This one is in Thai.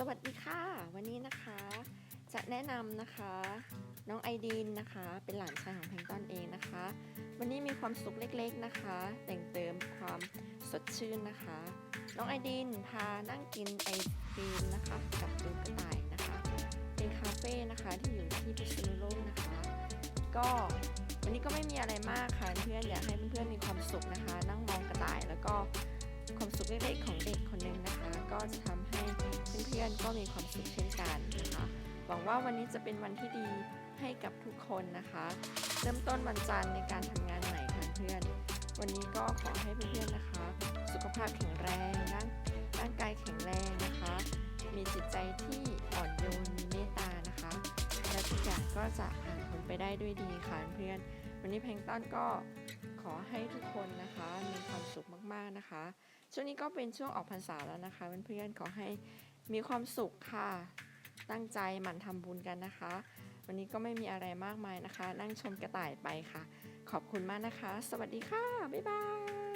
สวัสดีค่ะ วันนี้นะคะ จะแนะนำนะคะ น้องไอดีนนะคะ เป็นหลานชายของแพงต้อนเองนะคะ วันนี้มีความสุขเล็กๆนะคะ แต่งเติมความสดชื่นนะคะ น้องไอดีนพานั่งกินไอศครีมนะคะกับดูกระต่ายนะคะ เป็นคาเฟ่นะคะที่อยู่ที่พิษณุโลกนะคะ ก็วันนี้ก็ไม่มีอะไรมากค่ะเพื่อนอยากให้เพื่อนๆมีความสุขนะคะ นั่งมองกระต่ายแล้วก็ความสุขเล็กๆของเด็กคนหนึ่งนะคะ ก็จะทำให้ พื่อนๆ ก็มีความสุขเช่นกันนะคะหวังว่าวันนี้จะเป็นวันที่ดีให้กับทุกคนนะคะ เริ่มต้นวันจันทร์ในการทำงานใหม่ค่ะเพื่อน วันนี้ก็ขอให้เพื่อนๆนะคะ สุขภาพแข็งแรงร่างร่างกายแข็งแรงนะคะ มีจิตใจที่อ่อนโยนมีเมตตานะคะ และทุกอย่างก็จะผ่านพ้นไปได้ด้วยดีค่ะเพื่อน วันนี้เพลงต้นก็ขอให้ทุกคนนะคะมีความสุขมากๆนะคะ ช่วงนี้ก็เป็นช่วงออกพรรษาแล้วนะคะเพื่อนๆขอให้ มีความสุขค่ะ ตั้งใจหมั่นทำบุญกันนะคะ วันนี้ก็ไม่มีอะไรมากมายนะคะ นั่งชมกระต่ายไปค่ะ ขอบคุณมากนะคะ สวัสดีค่ะ บ๊ายบาย